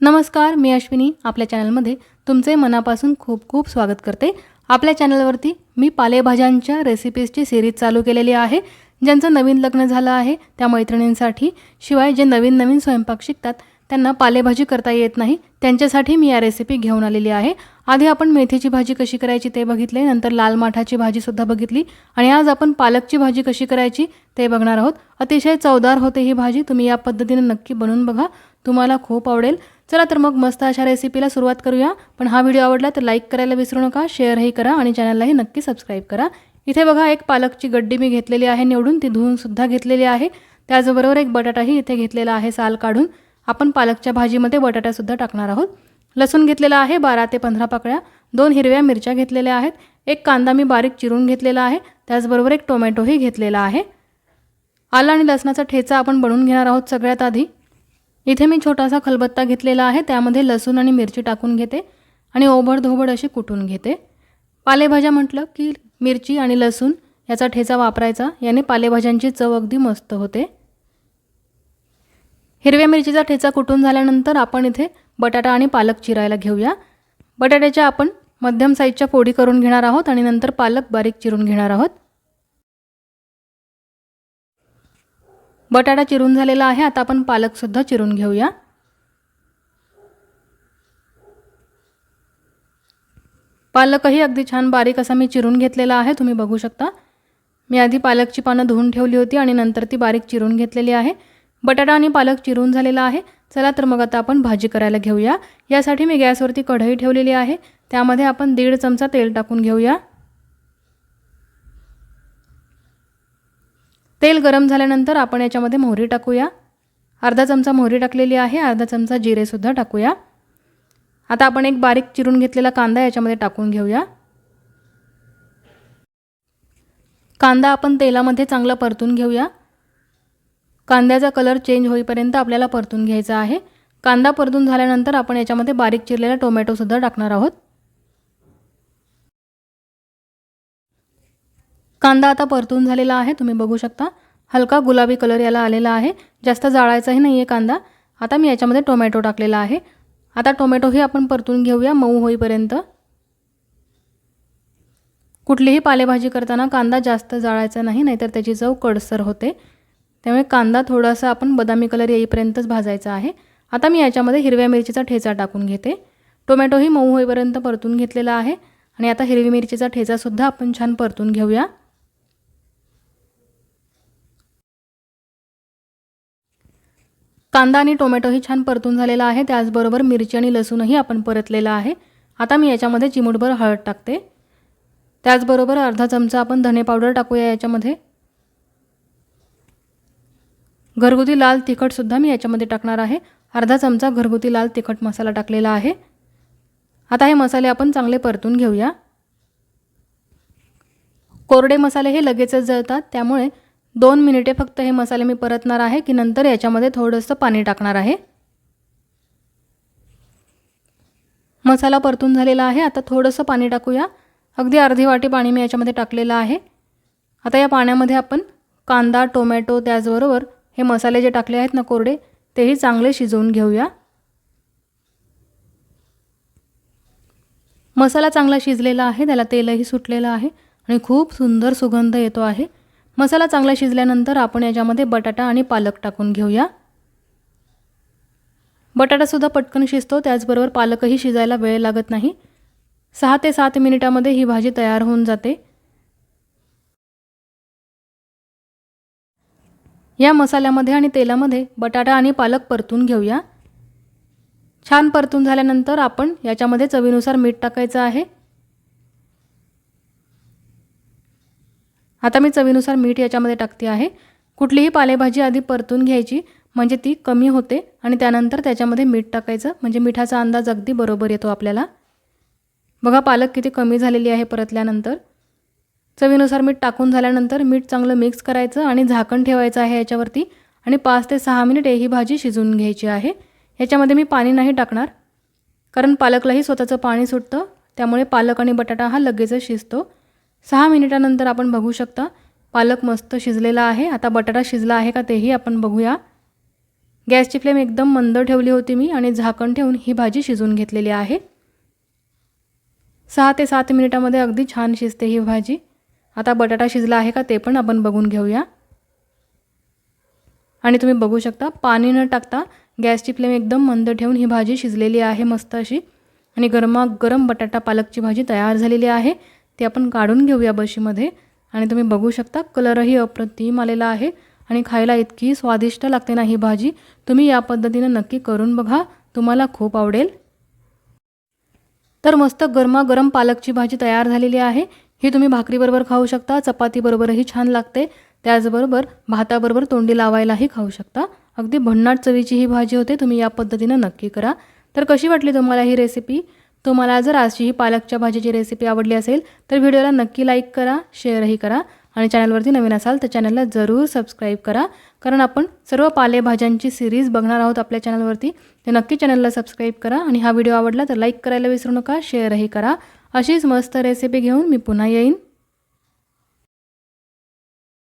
नमस्कार मी अश्विनी. आपल्या चॅनलमध्ये तुमचे मनापासून खूप खूप स्वागत करते. आपल्या चॅनलवरती मी पालेभाज्यांच्या रेसिपीजची सिरीज चालू केलेली आहे ज्यांचं नवीन लग्न झालं आहे. त्या मैत्रिणींसाठी शिवाय जे नवीन नवीन स्वयंपाक शिकतात त्यांना पालेभाजी करता येत नाही. त्यांच्यासाठी मी या रेसिपी घेऊन आलेली आहे. आधी आपण मेथीची भाजी कशी करायची ते बघितले नंतर लाल माठाची भाजीसुद्धा बघितली आणि आज आपण पालकची भाजी कशी करायची ते बघणार आहोत. अतिशय चवदार होते ही भाजी तुम्ही या पद्धतीने नक्की बनवून बघा. तुम्हाला खूप आवडेल. चला तर मग मस्त अशा रेसिपीला सुरुवात करूया. पण हा व्हिडिओ आवडला तर लाईक करायला विसरू नका शेअरही करा आणि चॅनललाही नक्की सबस्क्राईब करा. इथे बघा एक पालकची गड्डी मी घेतलेली आहे निवडून ती धुवूनसुद्धा घेतलेली आहे. त्याचबरोबर एक बटाटाही इथे घेतलेला आहे साल काढून. आपण पालकच्या भाजीमध्ये बटाटासुद्धा टाकणार आहोत. लसूण घेतलेला आहे बारा ते पंधरा पाकळ्या. दोन हिरव्या मिरच्या घेतलेल्या आहेत. एक कांदा मी बारीक चिरून घेतलेला आहे. त्याचबरोबर एक टोमॅटोही घेतलेला आहे. आलं आणि लसणाचा ठेचा आपण बनवून घेणार आहोत सगळ्यात आधी. इथे मी छोटासा खलबत्ता घेतलेला आहे. त्यामध्ये लसूण आणि मिरची टाकून घेते आणि ओबडधोबड अशी कुटून घेते. पालेभाज्या म्हटलं की मिरची आणि लसूण याचा ठेचा वापरायचा. याने पालेभाज्यांची चव अगदी मस्त होते. हिरव्या मिरचीचा ठेचा कुटून झाल्यानंतर आपण इथे बटाटा आणि पालक चिरायला घेऊया. बटाट्याच्या आपण मध्यम साईजच्या फोडी करून घेणार आहोत आणि नंतर पालक बारीक चिरून घेणार आहोत. बटाटा चिरून झालेला आहे. आता आपण पालकसुद्धा चिरून घेऊया. पालकही अगदी छान बारीक असा मी चिरून घेतलेला आहे. तुम्ही बघू शकता. मी आधी पालकची पानं धुवून ठेवली होती आणि नंतर ती बारीक चिरून घेतलेली आहे. बटाटा आणि पालक चिरून झालेला आहे. चला तर मग आता आपण भाजी करायला घेऊया. यासाठी मी गॅसवरती कढई ठेवलेली आहे. त्यामध्ये आपण दीड चमचा तेल टाकून घेऊया. तेल गरम झाल्यानंतर आपण याच्यामध्ये मोहरी टाकूया. अर्धा चमचा मोहरी टाकलेली आहे अर्धा चमचा जिरेसुद्धा टाकूया. आता आपण एक बारीक चिरून घेतलेला कांदा याच्यामध्ये टाकून घेऊया. कांदा आपण तेलामध्ये चांगला परतून घेऊया. कांद्याचा कलर चेंज होईपर्यंत आपल्याला परतून घ्यायचा आहे. कांदा परतून झाल्यानंतर आपण याच्यामध्ये बारीक चिरलेला टोमॅटोसुद्धा टाकणार आहोत. कांदा आता परतून झालेला आहे तुम्ही बघू शकता. हलका गुलाबी कलर याला आलेला आहे. जास्त जाळायचाही नाही आहे कांदा. आता मी याच्यामध्ये टोमॅटो टाकलेला आहे. आता टोमॅटोही आपण परतून घेऊया मऊ होईपर्यंत. कुठलीही पालेभाजी करताना कांदा जास्त जाळायचा नाही नाहीतर त्याची चव कडसर होते. त्यामुळे कांदा थोडासा आपण बदामी कलर येईपर्यंतच भाजायचा आहे. आता मी याच्यामध्ये हिरव्या मिरचीचा ठेचा टाकून घेते. टोमॅटोही मऊ होईपर्यंत परतून घेतलेला आहे. आणि आता हिरवी मिरचीचा ठेचासुद्धा आपण छान परतून घेऊया. कांदा आणि टोमॅटोही छान परतून झालेला आहे. त्याचबरोबर मिरची आणि लसूणही आपण परतलेला आहे. आता मी याच्यामध्ये चिमूटभर हळद टाकते. त्याचबरोबर अर्धा चमचा आपण धने पावडर टाकूया याच्यामध्ये. घरगुती लाल तिखटसुद्धा मी याच्यामध्ये टाकणार आहे. अर्धा चमचा घरगुती लाल तिखट मसाला टाकलेला आहे. आता हे मसाले आपण चांगले परतून घेऊया. कोरडे मसाले हे लगेचच जळतात त्यामुळे दोन मिनिटे फक्त हे मसाले मी परतणार आहे की नंतर याच्यामध्ये थोडंसं पाणी टाकणार आहे. मसाला परतून झालेला आहे. आता थोडंसं पाणी टाकूया. अगदी अर्धी वाटी पाणी मी याच्यामध्ये टाकलेलं आहे. आता या पाण्यामध्ये आपण कांदा टोमॅटो त्याचबरोबर हे मसाले जे टाकले आहेत ना कोरडे तेही चांगले शिजवून घेऊया. मसाला चांगला शिजलेला आहे. त्याला तेलही सुटलेलं आहे आणि खूप सुंदर सुगंध येतो आहे. मसाला चांगला शिजल्यानंतर आपण याच्यामध्ये बटाटा आणि पालक टाकून घेऊया. बटाटासुद्धा पटकन शिजतो त्याचबरोबर पालकही शिजायला वेळ लागत नाही. सहा ते सात मिनिटामध्ये ही भाजी तयार होऊन जाते. या मसाल्यामध्ये आणि तेलामध्ये बटाटा आणि पालक परतून घेऊया. छान परतून झाल्यानंतर आपण याच्यामध्ये चवीनुसार मीठ टाकायचं आहे. आता मी चवीनुसार मीठ याच्यामध्ये टाकते आहे. कुठलीही पालेभाजी आधी परतून घ्यायची म्हणजे ती कमी होते आणि त्यानंतर त्याच्यामध्ये मीठ टाकायचं म्हणजे मिठाचा अंदाज अगदी बरोबर येतो आपल्याला. बघा पालक किती कमी झालेली आहे परतल्यानंतर. चवीनुसार मीठ टाकून झाल्यानंतर मीठ चांगलं मिक्स करायचं आणि झाकण ठेवायचं आहे याच्यावरती आणि पाच ते सहा मिनिटे ही भाजी शिजवून घ्यायची आहे. याच्यामध्ये मी पाणी नाही टाकणार कारण पालकलाही स्वतःचं पाणी सुटतं त्यामुळे पालक आणि बटाटा हा लगेचच शिजतो. सहा मिनिटानंतर आपण बघू शकता. पालक मस्त शिजलेला आहे. आता बटाटा शिजला आहे का तेही आपण बघूया. गॅसची फ्लेम एकदम मंद ठेवली होती मी आणि झाकण ठेवून ही भाजी शिजून घेतलेली आहे. सहा ते सात मिनिटामध्ये अगदी छान शिजते ही भाजी. आता बटाटा शिजला आहे का ते पण आपण बघून घेऊया. आणि तुम्ही बघू शकता पाणी न टाकता गॅसची फ्लेम एकदम मंद ठेवून ही भाजी शिजलेली आहे मस्त अशी. आणि गरमागरम बटाटा पालकची भाजी तयार झालेली आहे. ते आपण काढून घेऊया बशीमध्ये. आणि तुम्ही बघू शकता कलरही अप्रतिम आलेला आहे. आणि खायला इतकी स्वादिष्ट लागते ना ही भाजी. तुम्ही या पद्धतीनं नक्की करून बघा. तुम्हाला खूप आवडेल. तर मस्त गरमागरम पालकची भाजी तयार झालेली आहे. ही तुम्ही भाकरीबरोबर खाऊ शकता. चपातीबरोबरही छान लागते. त्याचबरोबर भाताबरोबर तोंडी लावायलाही खाऊ शकता. अगदी भन्नाट चवीची ही भाजी होते. तुम्ही या पद्धतीनं नक्की करा. तर कशी वाटली तुम्हाला ही रेसिपी तुम्हाला जर आजची ही पालकच्या भाजीची रेसिपी आवडली असेल तर व्हिडिओला नक्की लाईक करा शेअरही करा आणि चॅनलवरती नवीन असाल तर चॅनलला जरूर सबस्क्राईब करा. कारण आपण सर्व पालेभाज्यांची सिरीज बघणार आहोत आपल्या चॅनलवरती तर नक्की चॅनलला सबस्क्राईब करा आणि हा व्हिडिओ आवडला तर लाईक करायला विसरू नका शेअरही करा. अशीच मस्त रेसिपी घेऊन मी पुन्हा येईन.